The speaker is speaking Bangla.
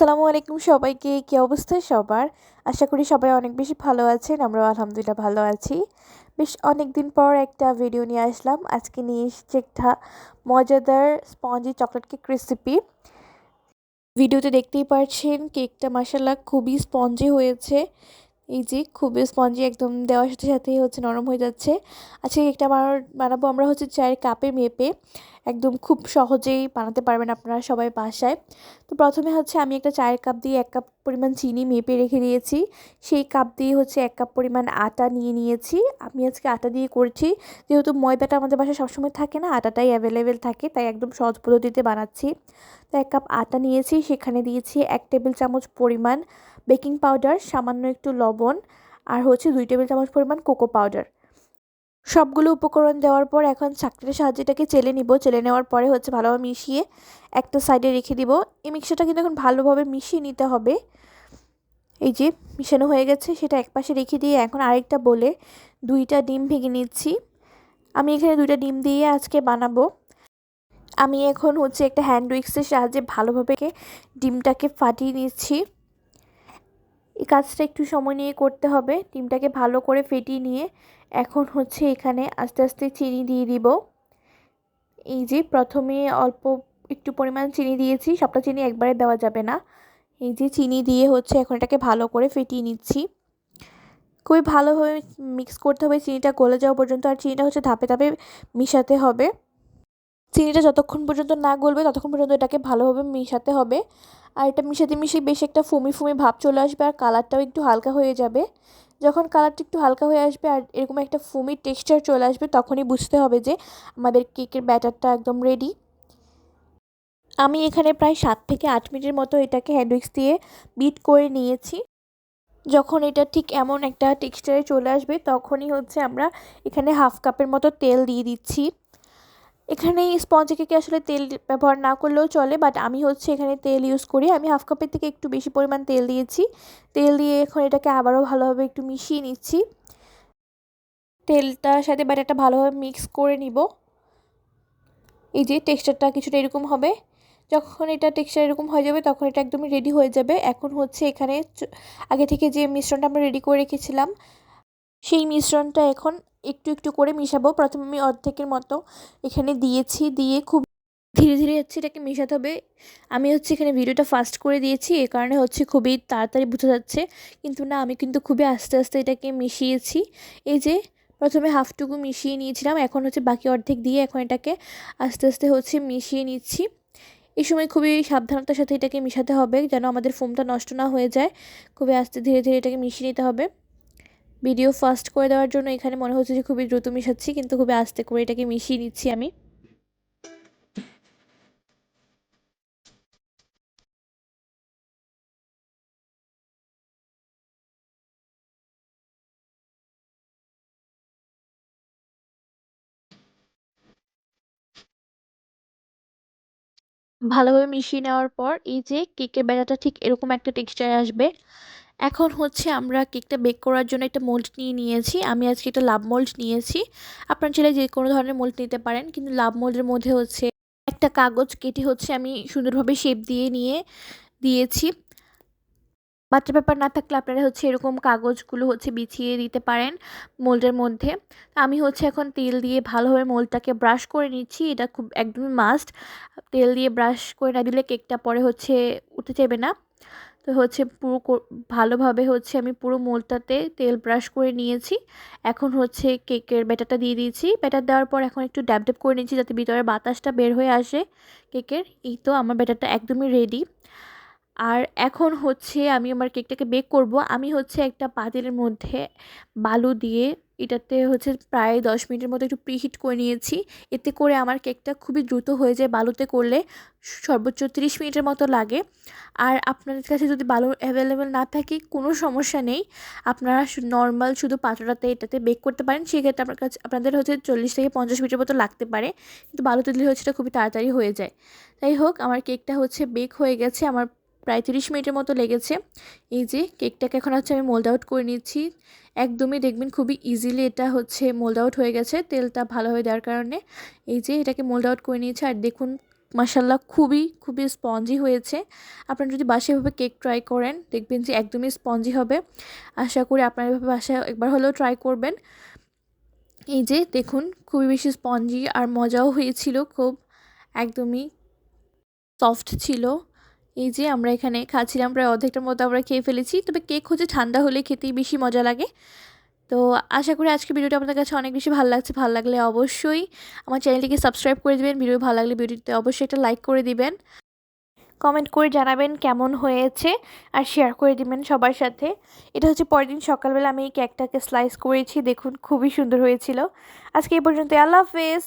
আসসালামু আলাইকুম সবাইকে, কী অবস্থা সবার? আশা করি সবাই অনেক বেশি ভালো আছেন, আমরাও আলহামদুলিল্লাহ ভালো আছি। বেশ অনেক দিন পর একটা ভিডিও নিয়ে আসলাম। আজকে নিয়ে এসেছি একটা মজাদার স্পঞ্জি চকলেট কেক রেসিপি ভিডিওতে দেখতেই পারছেন কেকটা মাসাল্লাহ খুবই স্পঞ্জি হয়েছে। এই যে খুবই স্পঞ্জি একদম দেওয়ার সাথে সাথেই হচ্ছে নরম হয়ে যাচ্ছে। আজকে কেকটা আমার বানাবো আমরা হচ্ছে চায়ের কাপে মেপে। একদম খুব সহজেই বানাতে পারবেন আপনারা সবাই বাসায়। তো প্রথমে হচ্ছে আমি একটা চায়ের কাপ দিয়ে এক কাপ পরিমাণ চিনি মেপে রেখে দিয়েছি। সেই কাপ দিয়ে হচ্ছে এক কাপ পরিমাণ আটা নিয়ে নিয়েছি। আমি আজকে আটা দিয়ে করছি। যেহেতু ময়দাটা আমাদের বাসায় সবসময় থাকে না, আটাটাই অ্যাভেলেবেল থাকে, তাই একদম সহজ পদ্ধতিতে বানাচ্ছি। তো এক কাপ আটা নিয়েছি, সেখানে দিয়েছি এক টেবিল চামচ পরিমাণ বেকিং পাউডার, সামান্য একটু লবণ আর হচ্ছে দুই টেবিল চামচ পরিমাণ কোকো পাউডার। সবগুলো উপকরণ দেওয়ার পর এখন চাকরির সাহায্যে এটাকে চেলে নিব। চেলে নেওয়ার পরে হচ্ছে ভালোভাবে মিশিয়ে একটা সাইডে রেখে দিব। এই মিক্সারটা কিন্তু এখন ভালোভাবে মিশিয়ে নিতে হবে। এই যে মিশানো হয়ে গেছে, সেটা একপাশে রেখে দিয়ে এখন আরেকটা বলে দুইটা ডিম ভেঙে নিচ্ছি। আমি এখানে দুইটা ডিম দিয়ে আজকে বানাবো। আমি এখন হচ্ছে একটা হ্যান্ড উইক্সের সাহায্যে ভালোভাবে ডিমটাকে ফাটিয়ে নিচ্ছি। এই কাজটা একটু সময় নিয়ে করতে হবে। ডিমটাকে ভালো করে ফেটিয়ে নিয়ে এখন হচ্ছে এখানে আস্তে আস্তে চিনি দিয়ে দিব। এই যে প্রথমে অল্প একটু পরিমাণ চিনি দিয়েছি, সবটা চিনি একবারে দেওয়া যাবে না। এই যে চিনি দিয়ে হচ্ছে এখন এটাকে ভালো করে ফেটিয়ে নিচ্ছি। খুবই ভালোভাবে মিক্স করতে হবে, চিনিটা গলে যাওয়া পর্যন্ত আর চিনিটা হচ্ছে ধাপে ধাপে মিশাতে হবে। চিনিটা যতক্ষণ পর্যন্ত না গলবে ততক্ষণ পর্যন্ত এটাকে ভালোভাবে মিশাতে হবে। আর এটা মিশাতে মিশিয়ে বেশ একটা ফুমি ফুমি ভাব চলে আসবে আর কালারটাও একটু হালকা হয়ে যাবে। যখন কালারটা একটু হালকা হয়ে আসবে আর এরকম একটা ফুমি টেক্সচার চলে আসবে তখনই বুঝতে হবে যে আমাদের কেকের ব্যাটারটা একদম রেডি আমি এখানে প্রায় সাত থেকে আট মিনিটের মতো এটাকে হ্যান্ডউইক্স দিয়ে বিট করে নিয়েছি। যখন এটা ঠিক এমন একটা টেক্সচারে চলে আসবে তখনই হচ্ছে আমরা এখানে হাফ কাপের মতো তেল দিয়ে দিচ্ছি। এখানে স্পঞ্জ কেকে আসলে তেল ব্যবহার না করলেও চলে বাট আমি হচ্ছে এখানে তেল ইউজ করি। আমি হাফ কাপের থেকে একটু বেশি পরিমাণ তেল দিয়েছি। তেল দিয়ে এখন এটাকে আবারও ভালোভাবে একটু মিশিয়ে নিচ্ছি। তেলটার সাথে ব্যাটারটা ভালোভাবে মিক্স করে নিব। এই যে টেক্সচারটা কিছুটা এরকম হবে। যখন এটা টেক্সচার এরকম হয়ে যাবে, তখন এটা একদমই রেডি হয়ে যাবে। এখন হচ্ছে এখানে আগে থেকে যে মিশ্রণটা আমরা রেডি করে রেখেছিলাম সেই মিশ্রণটা এখন একটু একটু করে মিশাবো। প্রথমে আমি অর্ধেকের মতো এখানে দিয়েছি, দিয়ে খুব ধীরে ধীরে হচ্ছে এটাকে মেশাতে হবে। আমি হচ্ছে এখানে ভিডিওটা ফাস্ট করে দিয়েছি, এ কারণে হচ্ছে খুবই তাড়াতাড়ি বোঝা যাচ্ছে। কিন্তু না, আমি কিন্তু খুবই আস্তে আস্তে এটাকে মিশিয়েছি। এই যে প্রথমে হাফটুকু মিশিয়ে নিয়েছিলাম, এখন হচ্ছে বাকি অর্ধেক দিয়ে এখন এটাকে আস্তে আস্তে হচ্ছে মিশিয়ে নিচ্ছি। এই সময় খুবই সাবধানতার সাথে এটাকে মিশাতে হবে, যেন আমাদের ফোমটা নষ্ট না হয়ে যায়। খুবই আস্তে ধীরে ধীরে এটাকে মিশিয়ে নিতে হবে। ভিডিও ফাস্ট করে দেওয়ার জন্য এখানে মনে হচ্ছে যে খুবই দ্রুত মিশাচ্ছি, কিন্তু খুবই আস্তে করে এটাকে মিশিয়ে নিচ্ছি আমি। ভালোভাবে মিশিয়ে নেওয়ার পর এই যে কেকের ব্যাটাটা ঠিক এরকম একটা টেক্সচার আসবে। এখন হচ্ছে আমরা কেকটা বেক করার জন্য একটা মোল্ড নিয়ে নিয়েছি। আমি আজকে একটা লাভ মোল্ড নিয়েছি। আপনার ছেলে যে কোনো ধরনের মোল্ড নিতে পারেন, কিন্তু লাভ মোল্ডের মধ্যে হচ্ছে একটা কাগজ কেটে হচ্ছে আমি সুন্দরভাবে শেপ দিয়ে নিয়ে দিয়েছি। বাচ্চা পেপার না থাকলে আপনারা হচ্ছে এরকম কাগজগুলো হচ্ছে বিছিয়ে দিতে পারেন মোল্ডের মধ্যে। আমি হচ্ছে এখন তেল দিয়ে ভালোভাবে মোল্ডটাকে ব্রাশ করে নিচ্ছি। এটা খুব একদমই মাস্ট তেল দিয়ে ব্রাশ করে না দিলে কেকটা পরে হচ্ছে উঠে যাবে না। তো হচ্ছে পুরো ভালোভাবে হচ্ছে আমি পুরো মোলটাতে তেল ব্রাশ করে নিয়েছি। এখন হচ্ছে কেকের ব্যাটারটা দিয়ে দিয়েছি। ব্যাটার দেওয়ার পর এখন একটু ড্যাব ড্যাব করে নিয়েছি যাতে ভিতরে বাতাসটা বের হয়ে আসে কেকের। এই তো আমার ব্যাটারটা একদমই রেডি আর এখন হচ্ছে আমি আমার কেকটাকে বেক করব। আমি হচ্ছে একটা পাতিলের মধ্যে বালু দিয়ে এটাতে হচ্ছে প্রায় দশ মিনিটের মতো একটু প্রিহিট করে নিয়েছি। এতে করে আমার কেকটা খুবই দ্রুত হয়ে যায় বালুতে করলে। সর্বোচ্চ তিরিশ মিনিটের মতো লাগে। আর আপনাদের কাছে যদি বালু অ্যাভেলেবেল না থাকে, কোনো সমস্যা নেই। আপনারা নর্মাল শুধু পাত্রটাতে এটাতে বেক করতে পারেন। সেক্ষেত্রে আপনার কাছে আপনাদের হচ্ছে চল্লিশ থেকে পঞ্চাশ মিনিটের মতো লাগতে পারে। কিন্তু বালুতে দিলে হচ্ছে এটা খুবই তাড়াতাড়ি হয়ে যায়। যাই হোক, আমার কেকটা হচ্ছে বেক হয়ে গেছে। আমার প্রায় তিরিশ মিনিটের মতো লেগেছে। এই যে কেকটাকে এখন হচ্ছে আমি মোল্ড আউট করে নিচ্ছি। একদমই দেখবেন খুবই ইজিলি এটা হচ্ছে মোল্ড আউট হয়ে গেছে, তেলটা ভালোভাবে দেওয়ার কারণে। এই যে এটাকে মোল্ড আউট করে নিয়েছে আর দেখুন মাসাল্লাহ খুবই খুবই স্পঞ্জি হয়েছে। আপনারা যদি বাসায় এভাবে কেক ট্রাই করেন, দেখবেন যে একদমই স্পঞ্জি হবে। আশা করি আপনারা এভাবে বাসায় একবার হলেও ট্রাই করবেন। এই যে দেখুন, খুবই বেশি স্পঞ্জি আর মজাও হয়েছিল, খুব একদমই সফট ছিল। এই যে আমরা এখানে খাচ্ছিলাম, প্রায় অর্ধেকটার মতো আমরা খেয়ে ফেলেছি। তবে কেক হচ্ছে ঠান্ডা হলে খেতেই বেশি মজা লাগে। তো আশা করি আজকে ভিডিওটা আপনাদের কাছে অনেক বেশি ভালো লাগছে। ভালো লাগলে অবশ্যই আমার চ্যানেলটিকে সাবস্ক্রাইব করে দেবেন। ভিডিও ভালো লাগলে ভিডিওতে অবশ্যই একটা লাইক করে দিবেন। কমেন্ট করে জানাবেন কেমন হয়েছে আর শেয়ার করে দিবেন সবার সাথে। এটা হচ্ছে পরের দিন সকালবেলা আমি এই কেকটাকে স্লাইস করেছি। দেখুন, খুবই সুন্দর হয়েছিল। আজকে এই পর্যন্ত আল্লাহ হাফেজ।